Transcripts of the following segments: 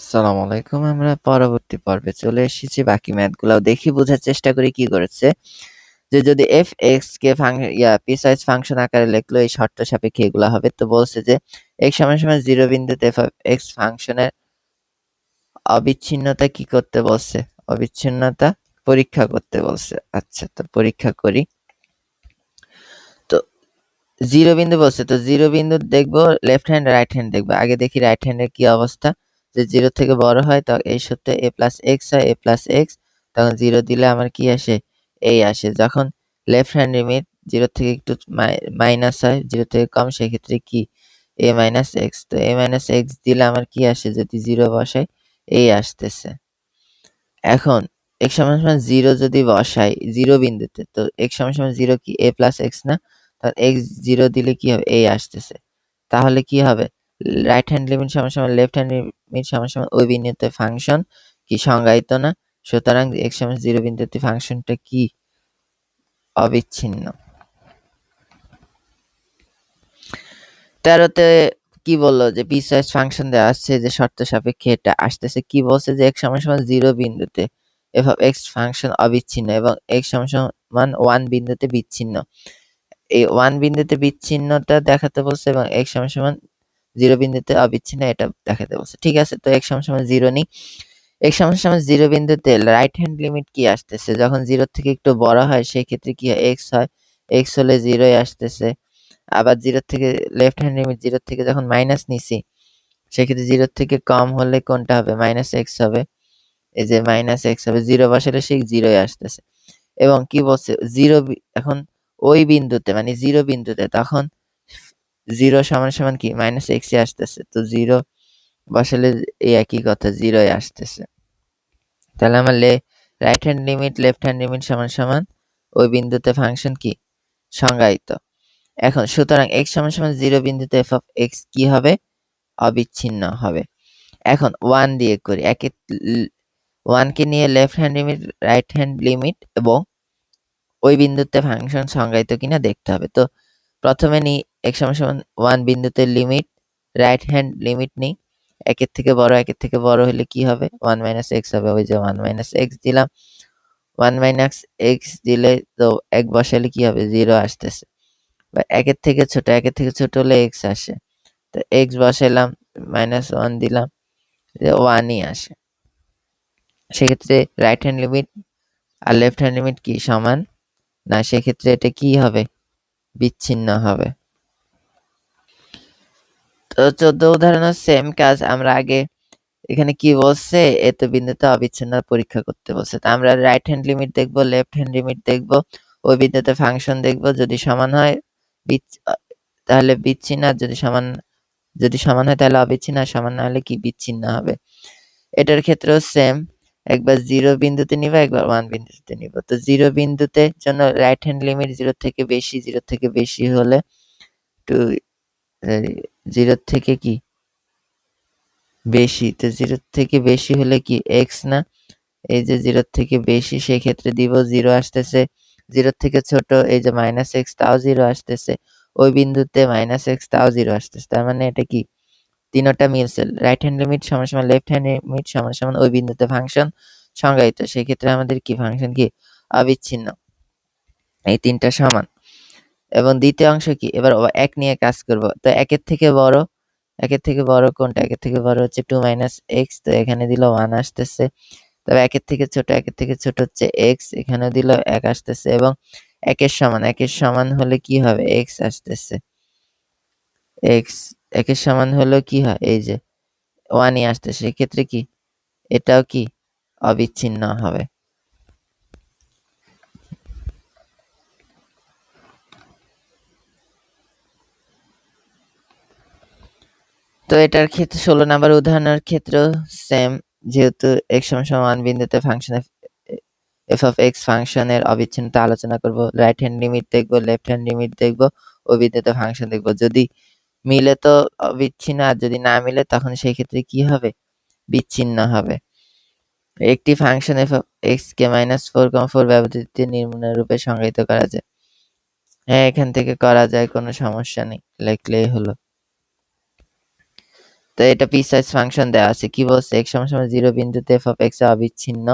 আসসালামু আলাইকুম। আমরা পরবর্তী পর্বে চলে এসেছি। বাকি ম্যাথগুলাও দেখি, বোঝার চেষ্টা করি কি করেছে। যে যদি f(x) কে ফাং ইয়া পিসওয়াইজ ফাংশন আকারে লিখলো, এই শর্ত সাপেক্ষে এগুলা হবে। তো বলছে যে x সমান সমান 0 বিন্দুতে f(x) ফাংশনের অবিচ্ছিন্নতা কি করতে বলছে? অবিচ্ছিন্নতা পরীক্ষা করতে বলছে। আচ্ছা তো পরীক্ষা করি। তো 0 বিন্দু বলছে, তো 0 বিন্দু দেখব লেফট হ্যান্ড রাইট হ্যান্ড দেখব। আগে দেখি রাইট হ্যান্ডের কি অবস্থা। যে জিরো থেকে বড় হয় তখন এই সূত্রে a প্লাস এক্স হয়, a প্লাস এক্স তখন জিরো দিলে আমার কি আসে? এই আসে। যখন লেফট হ্যান্ড লিমিট 0 থেকে একটু মাইনাস হয় জিরো থেকে কম, সেক্ষেত্রে কি? a মাইনাস এক্স তো এ মাইনাস এক্স দিলে আমার কি আসে? যদি জিরো বসাই, এই আসতেছে। এখন x সমান সমান 0 যদি বসাই 0 বিন্দুতে, তো x সমান সমান 0 কি? a প্লাস x না? তাহলে x 0 দিলে কি হবে? এই আসতেছে। তাহলে কি হবে? রাইট হ্যান্ড লিমিট সমান সমান লেফট হ্যান্ড লিমিট সমান ওই বিন্দুতে ফাংশন কি সংজ্ঞায়িত না? সুতরাং x সমান 0 বিন্দুতে ফাংশনটা কি? অবিচ্ছিন্ন। তেরোতে কি বলল? যে পিসওয়াইজ ফাংশন দেওয়া আসছে যে শর্ত সাপেক্ষে এটা আসতেছে। কি বলছে? যে x সমান সমান 0 বিন্দুতে f অফ x ফাংশন অবিচ্ছিন্ন এবং x সমান সমান 1 বিন্দুতে বিচ্ছিন্ন। এই 1 বিন্দুতে বিচ্ছিন্নতা দেখাতে বলছে এবং x সমান সমান জিরো বিন্দুতে অবিচ্ছিন্ন এটা দেখাতে বলছে ঠিক আছে? তো সমান সমান জিরো নিই। x সমান জিরো বিন্দুতে রাইট হ্যান্ড লিমিট কি আসতেছে? যখন জিরো থেকে একটু বড় হয় সেই ক্ষেত্রে কি হয়? x হয়। x হলে জিরোই আসতেছে। আবার জিরো থেকে লেফট হ্যান্ড লিমিট জিরো থেকে যখন মাইনাস নিছি, সেক্ষেত্রে জিরো থেকে কম হলে কোনটা হবে? মাইনাস এক্স হবে। এই যে মাইনাস এক্স হবে। জিরো বসালে সেই জিরোই আসতেছে। এবং কি বলছে? জিরো এখন ওই বিন্দুতে মানে জিরো বিন্দুতে তখন জিরো সমান সমান কি? মাইনাস এক্স আসতেছে। তো জিরো বসালে এই একই কথা জিরোই আসতেছে। তাহলে আমার লে right hand limit left hand limit সমান সমান ওই বিন্দুতে ফাংশন কি? সংজ্ঞায়িত। এখন সুতরাং এক্স সমান সমান জিরো বিন্দুতে এফ অফ এক্স কি হবে? অবিচ্ছিন্ন হবে। এখন ওয়ান দিয়ে করি। একে ওয়ানকে নিয়ে left hand limit right hand limit এবং ওই বিন্দুতে ফাংশন সংজ্ঞায়িত কিনা দেখতে হবে। তো প্রথমে নিই এক্স সমান ওয়ান বিন্দুতে লিমিট রাইট হ্যান্ড লিমিট নিই। একের থেকে বড়, একের থেকে বড় হলে কি হবে? ওয়ান মাইনাস এক্স হবে। ওই যে ওয়ান মাইনাস এক্স দিলাম। ওয়ান মাইনাস এক্স দিলে তো এক বসালে কি হবে? জিরো আসতেছে। বা একের থেকে ছোট, একের থেকে ছোট হলে এক্স আসে। তো এক্স বসাইলাম মাইনাস ওয়ান দিলাম ওয়ানই আসে। সেক্ষেত্রে রাইট হ্যান্ড লিমিট আর লেফট হ্যান্ড লিমিট কি সমান? না, সেক্ষেত্রে এটা কি হবে? বিচ্ছিন্ন হবে। তো চোদ্দ উদাহরণের সেম কাজ আমরা আগে এখানে কি বলছে? এত বিন্দুতে অবিচ্ছিন্ন পরীক্ষা করতে বলছে। তো আমরা রাইট হ্যান্ড লিমিট দেখব লেফট হ্যান্ড লিমিট দেখব, ওই বিন্দুতে ফাংশন দেখব যদি সমান হয় তাহলে বিচ্ছিন্ন যদি সমান যদি সমান হয় তাহলে অবিচ্ছিন্ন, আর সমান না হলে কি বিচ্ছিন্ন হবে? এটার ক্ষেত্রেও সেম একবার জিরো বিন্দুতে নিব, একবার ওয়ান বিন্দুতে নিব। তো জিরো বিন্দুতে জন্য রাইট হ্যান্ড লিমিট জিরো থেকে বেশি জিরো থেকে বেশি হলে টু জিরো থেকে কি? বেশি। তো জিরো থেকে বেশি হলে কি এক্স না? এই যে জিরো থেকে বেশি, সেক্ষেত্রে দিব জিরো আসতেছে। জিরো থেকে ছোট, এই যে মাইনাস এক্স তাও জিরো আসতেছে। ওই বিন্দুতে মাইনাস এক্স তাও জিরো আসতেছে। তার মানে এটা কি? তিনটা মিলছে। রাইট হ্যান্ড লিমিট সমান সমান লেফট হ্যান্ড লিমিট সমান সমান ওই বিন্দুতে ফাংশন সংজ্ঞায়িত। সেক্ষেত্রে আমাদের কি ফাংশন কি? অবিচ্ছিন্ন। এই তিনটা সমান। এবং দ্বিতীয় অংশ কি? এবার এক নিয়ে কাজ করব। তো একের থেকে বড়, একের থেকে বড় কোনটা? একের থেকে বড় হচ্ছে টু মাইনাস এক্স তো এখানে দিল ওয়ান আসতেছে। তবে একের থেকে ছোট, একের থেকে ছোট হচ্ছে এক্স এখানে দিল এক আসতেছে এবং একের সমান একের সমান হলে কি হবে? এক্স আসতেছে। এক্স একের সমান হলো কি হয়? এই যে ওয়ানই আসতেছে। সেক্ষেত্রে কি? এটাও কি? অবিচ্ছিন্ন হবে। তো এটার ক্ষেত্রে ষোলো নাম্বার উদাহরণের ক্ষেত্রেও সেম যেহেতু এক্স সমান বিন্দুতে ফাংশন এফ অফ এক্স ফাংশনের অবিচ্ছিন্নতা আলোচনা করব রাইট হ্যান্ড লিমিট দেখব লেফট হ্যান্ড লিমিট দেখব, ও বিন্দুতে ফাংশন দেখব। যদি মিলে তো অবিচ্ছিন্ন আর যদি না মিলে, তখন সেই ক্ষেত্রে কি হবে? বিচ্ছিন্ন হবে। একটি ফাংশন এফ অফ এক্স কে মাইনাস ফোর কম ফোর ব্যবহৃত নিম্ন রূপে সংজ্ঞায়িত করা যায়। হ্যাঁ এখান থেকে করা যায়, কোনো সমস্যা নেই। লিখলেই হলো। তো এটা পিসওয়াইজ ফাংশন দেওয়া আছে। কি বলছে? x সমান 0 বিন্দুতে f অফ x অবিচ্ছিন্ন,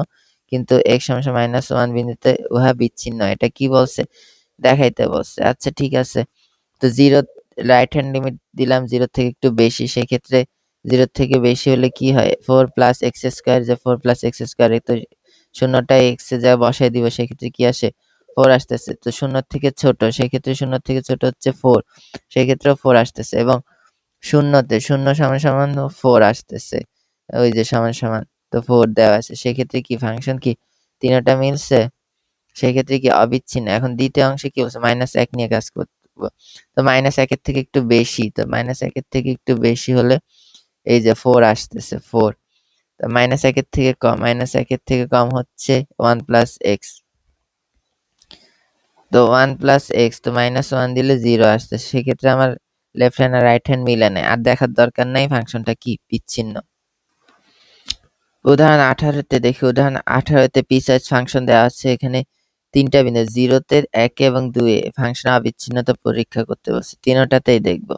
কিন্তু সমান সমান মাইনাস ওয়ান বিন্দুতে উহা বিচ্ছিন্ন। এটা কি বলছে? দেখাইতে বলছে। আচ্ছা ঠিক আছে। তো জিরো রাইট হ্যান্ড লিমিট দিলাম জিরো থেকে একটু বেশি। সেক্ষেত্রে জিরো থেকে বেশি হলে কি হয়? ফোর প্লাস এক্স স্কোয়ার যে ফোর প্লাস এক্স স্কোয়ার তো শূন্যটা এক্স এ যা বসাই দিব, সেক্ষেত্রে কি আসে? ফোর আসতেছে। তো শূন্য থেকে ছোট, সেক্ষেত্রে শূন্য থেকে ছোট হচ্ছে ফোর সেক্ষেত্রেও ফোর আসতেছে। এবং শূন্যতে, শূন্য সমান সমান ফোর আসতেছে। ওই যে সমান সমান তো ফোর দেওয়া আছে। সেক্ষেত্রে কি ফাংশন কি? তিনটা মিলছে? সেক্ষেত্রে কি অবিচ্ছিন্ন? এখন দ্বিতীয় অংশে কি বলছে? মাইনাস এক নিয়ে কাজ করব তো মাইনাস একের থেকে একটু বেশি, তো মাইনাস একের থেকে একটু বেশি হলে এই যে ফোর আসতেছে ফোর তো মাইনাস একের থেকে কম মাইনাস একের থেকে কম হচ্ছে ওয়ান প্লাস এক্স তো ওয়ান প্লাস এক্স তো মাইনাস ওয়ান দিলে জিরো আসছে সেক্ষেত্রে আমার লেফট হ্যান্ড আর রাইট হ্যান্ড মিলে নেয়। আর দেখার দরকার নাই ফাংশনটা কি বিচ্ছিন্ন। উদাহরণ আঠারোতে দেখি, উদাহরণ আঠারোতে পিসাইজ ফাংশন দেওয়া আছে। এখানে তিনটা বিন্দু, জিরোতে এক এবং দুয়ে ফাংশন অবিচ্ছিন্নতা পরীক্ষা করতে বলছে। তিনোটাতেই দেখব।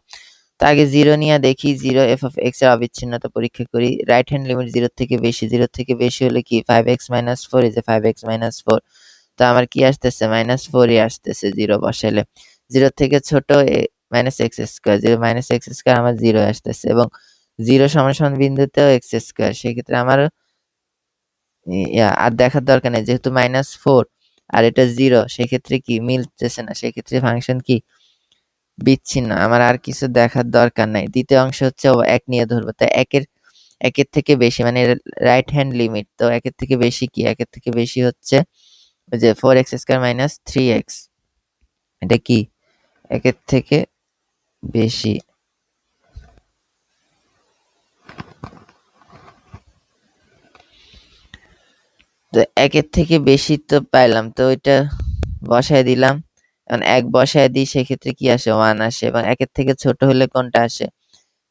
তো আগে জিরো নিয়ে দেখি, জিরো এফ অফ এক্সের অবিচ্ছিন্নতা পরীক্ষা করি। রাইট হ্যান্ড লিমিট জিরো থেকে বেশি। জিরো থেকে বেশি হলে কি? Five x minus four is five x minus four তো আমার কি আসতেছে? মাইনাস ফোরই আসতেছে জিরো বসাইলে। জিরো থেকে ছোট minus x square zero minus x square আমার জিরো আসতেছে এবং জিরো সমান সমান বিন্দুতেও এক্স স্কোয়ার সেক্ষেত্রে আমার আর দেখার দরকার নেই, যেহেতু মাইনাস ফোর আর এটা জিরো সেক্ষেত্রে কি মিলতেছে না, সেক্ষেত্রে ফাংশন কি বিচ্ছিন্ন, আমার আর কিছু দেখার দরকার নাই, দ্বিতীয় অংশ হচ্ছে এক নিয়ে ধরবো, তো একের একের থেকে বেশি মানে রাইট হ্যান্ড লিমিট তো একের থেকে বেশি কি, একের থেকে বেশি হচ্ছে যে four x square minus three x এটা কি? একের থেকে বেশি। তো একের থেকে বেশি তো পাইলাম, তো ওইটা বসায় দিলাম। এখন এক বসায় দিই, সেক্ষেত্রে কি আসে? ওয়ান আসে। এবং একের থেকে ছোট হলে কোনটা আসে?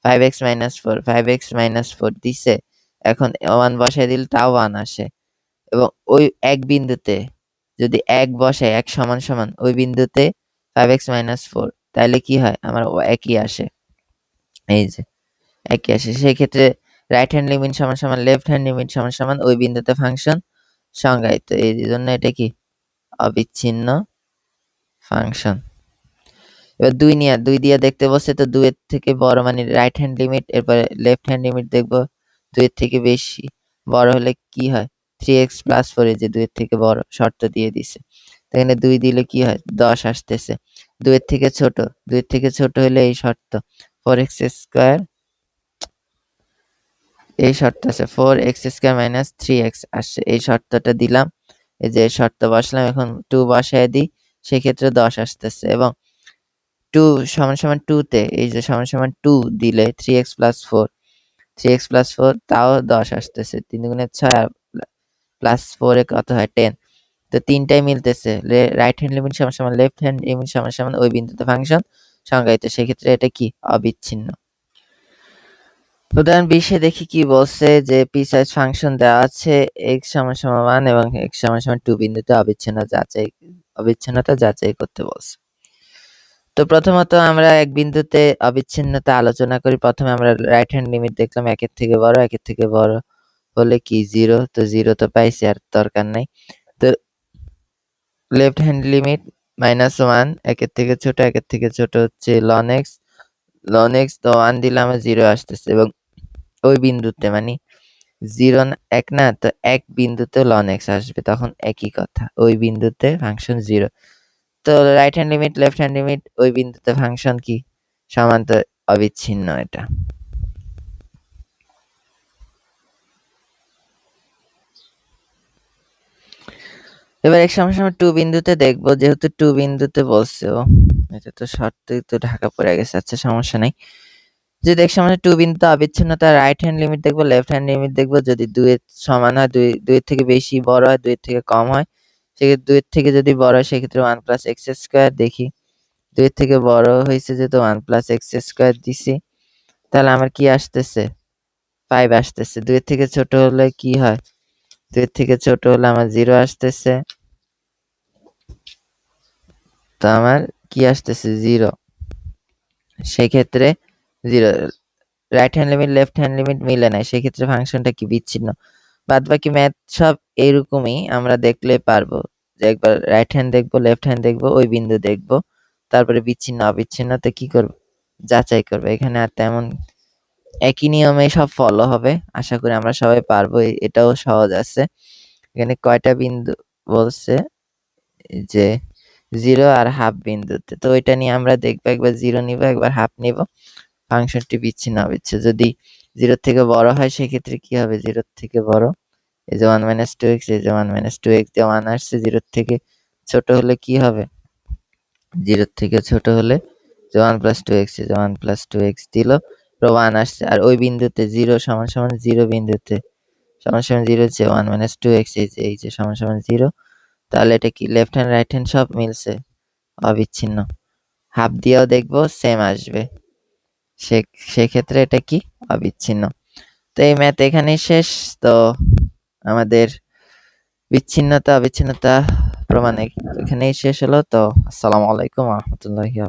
Five x minus four five x minus four দিছে। এখন ওয়ান বসায় দিলে তাও ওয়ান আসে। এবং ওই এক বিন্দুতে যদি এক বসায়, এক সমান সমান, ওই বিন্দুতে ফাইভ এক্স মাইনাস ফোর তাহলে কি হয়? আমার একই আসে। এই যে, একই আসে। সেক্ষেত্রে রাইট হ্যান্ড লিমিট সমান সমান লেফট হ্যান্ড লিমিট সমান সমান, ওই বিন্দুতে ফাংশন সংজ্ঞায়িত। এই জন্য এটা কি? অবিচ্ছিন্ন ফাংশন এবার দুই নিয়ে, দুই দিয়ে দেখতে বসে তো দুইয়ের থেকে বড় মানে রাইট হ্যান্ড লিমিট এরপরে লেফট হ্যান্ড লিমিট দেখব দুইয়ের থেকে বেশি। বড় হলে কি হয়? থ্রি এক্স প্লাস ফোর যে দুইয়ের থেকে বড়, শর্ত দিয়ে দিছে। এখানে দুই দিলে কি হয়? দশ আসতেছে। দুইয়ের থেকে ছোট। দুইয়ের থেকে ছোট হলে এই শর্ত। ফোর এক্স স্কোয়ার এই শর্ত আছে। Four x square minus three x আসছে এই শর্তটা দিলাম। এই যে শর্ত বসলাম, এখন টু বসায় দিই। সেক্ষেত্রে দশ আসতেছে এবং টু সমান সমান টুতে এই যে সমান সমান টু দিলে three x plus four three x plus four তাও দশ আসতেছে। তিন গুণের ছয় প্লাস ফোরে কত হয়? টেন তো তিনটাই মিলতেছে। রাইট হ্যান্ড লিমিট সমান সমান লেফট হ্যান্ড লিমিট সমান সমান, ওই বিন্দুতে ফাংশন সংজ্ঞায়িত। সেক্ষেত্রে এটা কি? অবিচ্ছিন্ন। উদাহরণ বিশে দেখি কি বলছে যে পিসাইজ ফাংশন দেওয়া আছে এক্স সমান সমান ওয়ান এবং এক্স সমান সমান টু বিন্দুতে অবিচ্ছিন্ন যাচাই, অবিচ্ছিন্নতা যাচাই করতে বলছে। তো প্রথমত আমরা এক বিন্দুতে অবিচ্ছিন্নতা আলোচনা করি। প্রথমে আমরা রাইট হ্যান্ড লিমিট দেখলাম, একের থেকে বড়, একের থেকে বড় হলে কি? জিরো তো জিরো তো পাইছি, আর দরকার নাই। Left hand limit minus one একের থেকে ছোট, একের থেকে ছোট হচ্ছে লন এক্স লন এক্স তো ওয়ান দিলে আমার জিরো আসতেছে এবং ওই বিন্দুতে মানে জিরো এক না, তো এক বিন্দুতে লন এক্স আসবে, তখন একই কথা, ওই বিন্দুতে ফাংশন জিরো তো right hand limit left hand limit ওই বিন্দুতে ফাংশন কি? সমান্তর অবিচ্ছিন্ন এটা। এবার এক সময় সময় টু বিন্দুতে দেখব, যেহেতু টু বিন্দুতে বলছে ও। এটা তো শর্তই তো ঢাকা পড়ে গেছে আচ্ছা সমস্যা নাই। যদি এক সময় টু বিন্দুতে অবিচ্ছিন্নতা রাইট হ্যান্ড লিমিট দেখব লেফট হ্যান্ড লিমিট দেখব, যদি দুইয়ের সমান হয়, দুই, দুইয়ের থেকে বেশি বড় হয়, দুইয়ের থেকে কম হয়, সেক্ষেত্রে দুইয়ের থেকে যদি বড় হয়, সেক্ষেত্রে ওয়ান প্লাস এক্স স্কোয়ার দেখি। দুইয়ের থেকে বড় হয়েছে যেহেতু ওয়ান প্লাস এক্স স্কোয়ার দিছি, তাহলে আমার কি আসতেছে? ফাইভ আসতেছে। দুইয়ের থেকে ছোট হলে কি হয়? দুইয়ের থেকে ছোট হলে আমার জিরো আসতেছে। তো আমার কি আসতেছে? জিরো সেক্ষেত্রে zero right hand limit left hand limit মিলে নাই। সেক্ষেত্রে ফাংশনটা কি বিচ্ছিন্ন? বাদ বাকি ম্যাথ সব এইরকমই আমরা দেখলে পারব। যে একবার রাইট হ্যান্ড দেখব লেফট হ্যান্ড দেখব, ওই বিন্দু দেখব। তারপরে বিচ্ছিন্ন অবিচ্ছিন্নতা কি করব? যাচাই করব। এখানে আর তেমন একই নিয়মে সব ফলো হবে। আশা করি আমরা সবাই পারব এটাও সহজ আছে। এখানে কয়টা বিন্দু বলছে? যে জিরো আর হাফ বিন্দুতে। তো ওইটা নিয়ে আমরা দেখব, একবার জিরো নিব, একবার হাফ নিব। ফাংশনটি বিচ্ছিন্ন অবিচ্ছিন্ন যদি জিরোর থেকে বড় হয়, সেক্ষেত্রে কি হবে? জিরোর থেকে বড়। এই যে ওয়ান মাইনাস টু এক্স এই যে ওয়ান মাইনাস টু এক্স যে ওয়ান আসছে জিরোর থেকে ছোট হলে কি হবে? জিরোর থেকে ছোট হলে যে ওয়ান প্লাস টু এক্স যে ওয়ান প্লাস টু এক্স দিল। ওয়ান আসছে। আর ওই বিন্দুতে জিরো সমান সমান জিরো বিন্দুতে। সমান সমান জিরো যে ওয়ান মাইনাস টু এক্স এই যে এই যে সমান সমান জিরো। তাহলে এটা কি লেফট হ্যান্ড রাইট হ্যান্ড সব মিলছে? অবিচ্ছিন্ন। হাফ দিয়েও দেখব সেম আসবে। সে, সেক্ষেত্রে এটা কি? অবিচ্ছিন্ন। তো এই ম্যাথ এখানেই শেষ। তো আমাদের বিচ্ছিন্নতা, অবিচ্ছিন্নতা প্রমাণে এখানেই শেষ হলো। তো আসসালামু আলাইকুম রহমতুল্লাহি